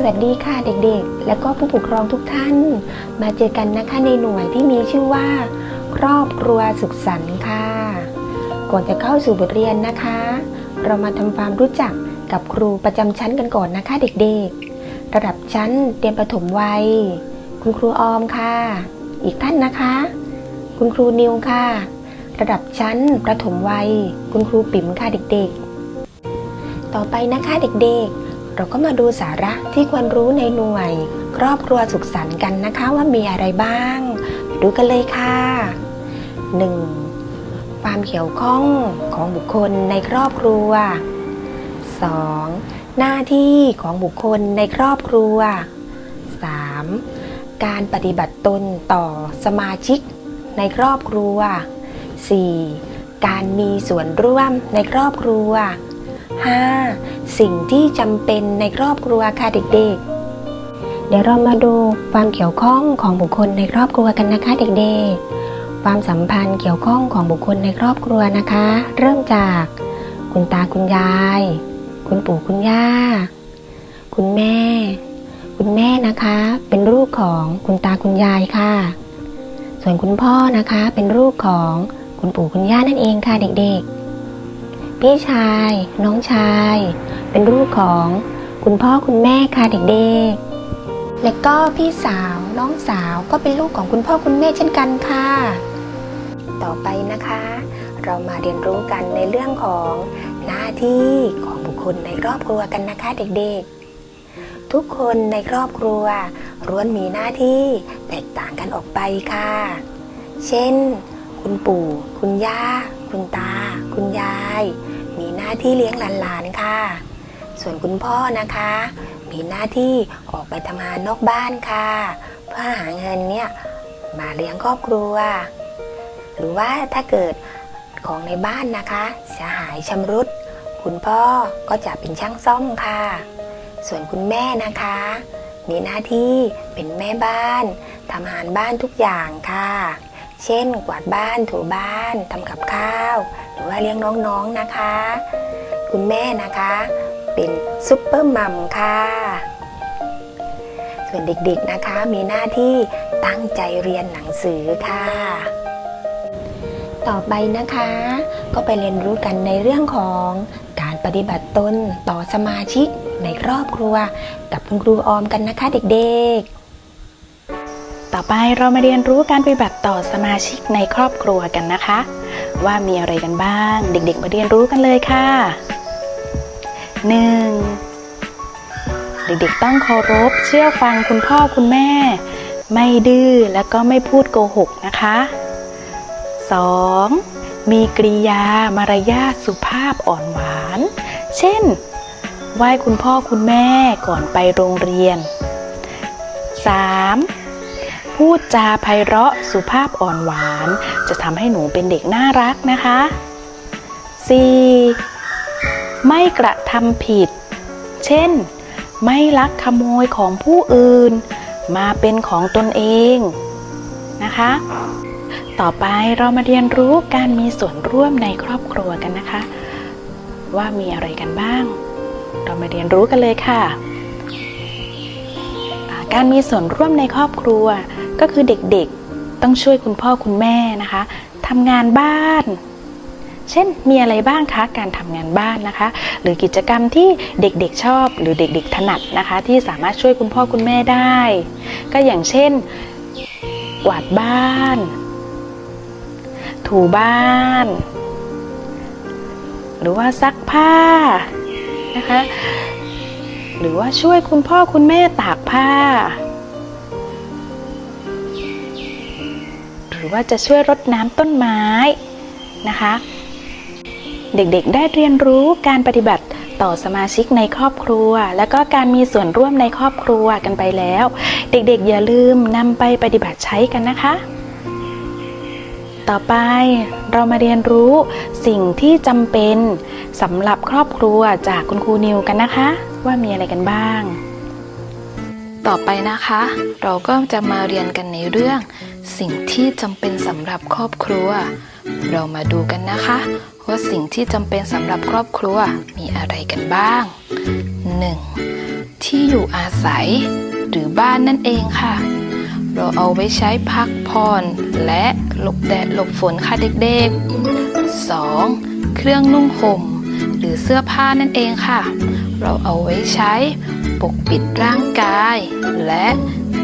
สวัสดีค่ะเด็กๆ และก็ผู้ปกครองทุกท่าน มาเจอกันนะคะในหน่วยที่มีชื่อว่า ครอบครัวสุขสันต์ค่ะ ก่อนจะเข้าสู่บทเรียนนะคะ เรามาทำความรู้จักกับครูประจำชั้นกันก่อนนะคะเด็กๆ ระดับชั้นเตรียมประถมวัย คุณครูออมค่ะ อีกท่านนะคะ คุณครูนิวค่ะ ระดับชั้นประถมวัย คุณครูปิ๋มค่ะเด็กๆ ต่อไปนะคะเด็กๆ เราก็มาดูสาระที่ควรรู้ในหน่วย ครอบครัวสุขสันต์กันนะคะว่ามีอะไรบ้าง ดูกันเลยค่ะ 1. ความเกี่ยวข้องของบุคคลในครอบครัว 2. หน้าที่ของบุคคลในครอบครัว 3. การปฏิบัติตนต่อสมาชิกในครอบครัว 4. การมีส่วนร่วมในครอบครัว 5. สิ่งที่จำเป็นในครอบครัวค่ะเด็กๆ เดี๋ยวเรามาดูความเกี่ยวข้องของบุคคลในครอบครัวกันนะคะเด็กๆ ความสัมพันธ์เกี่ยวข้องของบุคคลในครอบครัวนะคะ เริ่มจากคุณตาคุณยาย คุณปู่คุณย่า คุณแม่ คุณแม่นะคะ เป็นลูกของคุณตาคุณยายค่ะ ส่วนคุณพ่อนะคะเป็นลูกของคุณปู่คุณย่านั่นเองค่ะเด็กๆ พี่ชาย น้องชาย เป็นลูกของคุณพ่อคุณแม่ค่ะเด็กๆ และก็พี่สาวน้องสาวก็เป็นลูกของคุณพ่อคุณแม่เช่นกันค่ะ ต่อไปนะคะ เรามาเรียนรู้กันในเรื่องของหน้าที่ของบุคคลในครอบครัวกันนะคะเด็กๆ ทุกคนในครอบครัวล้วนมีหน้าที่แตกต่างกันออกไปค่ะ เช่น คุณปู่ คุณย่า คุณตา คุณยาย มีหน้าที่เลี้ยงหลานๆค่ะ ส่วนคุณพ่อนะคะ มีหน้าที่ออกไปทำงานนอกบ้านค่ะ เพื่อหาเงินเนี่ยมาเลี้ยงครอบครัว หรือว่าถ้าเกิดของในบ้านนะคะเสียหายชำรุด คุณพ่อก็จะเป็นช่างซ่อมค่ะ ส่วนคุณแม่นะคะ มีหน้าที่เป็นแม่บ้านทำอาหารบ้านทุกอย่างค่ะ เช่น กวาดบ้านถูบ้านทำกับข้าว หรือว่าเลี้ยงน้องๆนะคะ คุณแม่นะคะ เป็นซุปเปอร์มัมค่ะ ส่วนเด็กๆนะคะมีหน้าที่ตั้งใจเรียนหนังสือค่ะ ต่อไปนะคะ ก็ไปเรียนรู้กันในเรื่องของการปฏิบัติตนต่อสมาชิกในครอบครัว กับคุณครูออมกันนะคะเด็กๆ ต่อไปเรามาเรียนรู้การปฏิบัติต่อสมาชิกในครอบครัวกันนะคะ ว่ามีอะไรกันบ้าง เด็กๆ มาเรียนรู้กันเลยค่ะ 1. เด็กๆ ต้องเคารพเชื่อฟังคุณพ่อคุณแม่ ไม่ดื้อและก็ไม่พูดโกหกนะคะ 2. มีกริยามารยาทสุภาพอ่อนหวาน เช่น ไหว้คุณพ่อคุณแม่ก่อนไปโรงเรียน 3. พูดจาไพเราะสุภาพอ่อนหวาน จะทำให้หนูเป็นเด็กน่ารักนะคะ 4. ไม่กระทำผิด เช่น ไม่ลักขโมยของผู้อื่น มาเป็นของตนเองนะคะ ต่อไปเรามาเรียนรู้การมีส่วนร่วมในครอบครัวกันนะคะ ว่ามีอะไรกันบ้าง เรามาเรียนรู้กันเลยค่ะการมีส่วนร่วมในครอบครัว ก็คือเด็กๆต้องช่วยคุณพ่อคุณแม่นะคะทำงานบ้าน เช่นมีอะไรบ้างคะการทำงานบ้านนะคะ หรือกิจกรรมที่เด็กๆชอบ หรือเด็ก ๆ ถนัดนะคะ ที่สามารถช่วยคุณพ่อคุณแม่ได้ ก็อย่างเช่นกวาดบ้าน ถูบ้าน หรือว่าซักผ้านะคะ หรือว่าช่วยคุณพ่อคุณแม่ตากผ้า หรือว่าจะช่วยรดน้ำต้นไม้นะคะ เด็กๆได้เรียนรู้การปฏิบัติต่อสมาชิกในครอบครัว และก็การมีส่วนร่วมในครอบครัวกันไปแล้ว เด็กๆ อย่าลืมนำไปปฏิบัติใช้กันนะคะ ต่อไปเรามาเรียนรู้สิ่งที่จำเป็นสำหรับครอบครัวจากคุณครูนิวกันนะคะ ว่ามีอะไรกันบ้าง ต่อไปนะคะ เราก็จะมาเรียนกันในเรื่อง สิ่งที่จำเป็นสำหรับครอบครัว เรามาดูกันนะคะ ว่าสิ่งที่จำเป็นสำหรับครอบครัวมีอะไรกันบ้าง 1. ที่อยู่อาศัย หรือบ้านนั่นเองค่ะ เราเอาไว้ใช้พักผ่อนและหลบแดดหลบฝนค่ะเด็กๆ 2. เครื่องนุ่งห่มหรือเสื้อผ้านั่นเองค่ะ เราเอาไว้ใช้ปกปิดร่างกาย และ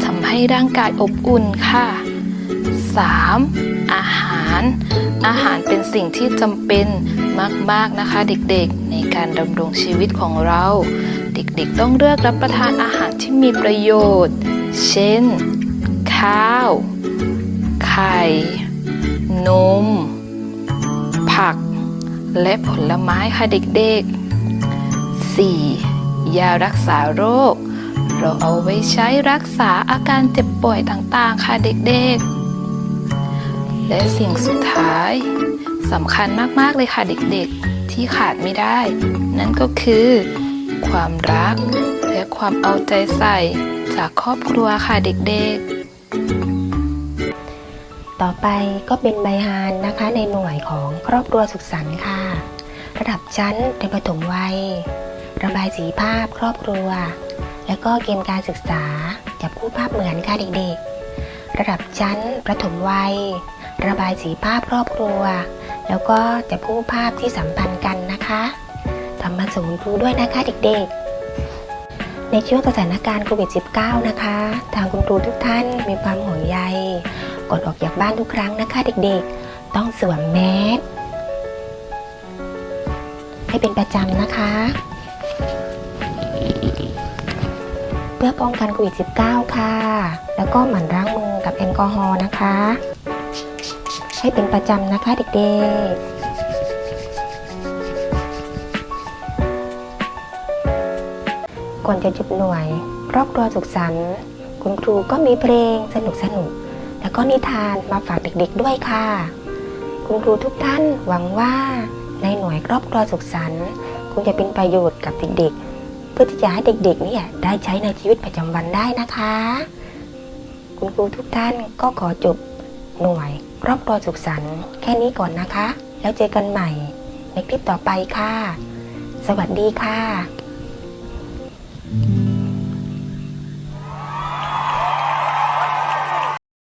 ทำให้ร่างกายอบอุ่นค่ะ 3. อาหาร อาหารเป็นสิ่งที่จำเป็นมากๆนะคะเด็กๆ ในการดำรงชีวิตของเรา เด็กๆต้องเลือกรับประทานอาหารที่มีประโยชน์ เช่น ข้าว ไข่ นม ผัก และผลไม้ค่ะเด็กๆ 4. ยารักษาโรค เราเอาไว้ใช้รักษาอาการเจ็บป่วยต่างๆ ค่ะเด็กๆ และสิ่งสุดท้ายสำคัญมาก ๆ เลยค่ะเด็กๆ ที่ขาดไม่ได้ นั่นก็คือ ความรัก และความเอาใจใส่จากครอบครัวค่ะเด็กๆ ต่อไปก็เป็นใบฮานนะคะในหน่วยของครอบครัวสุขสันต์ค่ะ ระดับชั้นในประถมวัย ระบายสีภาพครอบครัว แล้วก็เกมการศึกษาจับคู่ภาพเหมือนค่ะเด็กๆ ระดับชั้นประถมวัย ระบายสีภาพครอบครัว แล้วก็จับคู่ภาพที่สัมพันธ์กันนะคะทำมาส่งคุณครูด้วยนะคะเด็กๆ ในช่วงสถานการณ์โควิด -19 นะคะ ทางคุณครูทุกท่านมีความห่วงใยก่อนออกจากบ้านทุกครั้งนะคะเด็กๆ ต้องสวมแมสให้เป็นประจำนะคะ เพื่อป้องกันโควิด -19 ค่ะ แล้วก็หมั่นล้างมือกับแอลกอฮอล์นะคะ ให้เป็นประจำนะคะเด็กๆก่อนจะจุดหน่วยครอบครัวสุขสันต์คุณครูก็มีเพลงสนุกสนุก แล้วก็นิทานมาฝากเด็กๆด้วยค่ะ คุณครูทุกท่านหวังว่าในหน่วยครอบครัวสุขสันต์คงจะเป็นประโยชน์กับเด็กๆ เพื่อที่จะให้เด็กๆเนี่ยได้ใช้ในชีวิตประจำวันได้นะคะ คุณครูทุกท่านก็ขอจบหน่วย ครอบครัวสุขสันต์แค่นี้ก่อนนะคะ แล้วเจอกันใหม่ในคลิปต่อไปค่ะ สวัสดีค่ะ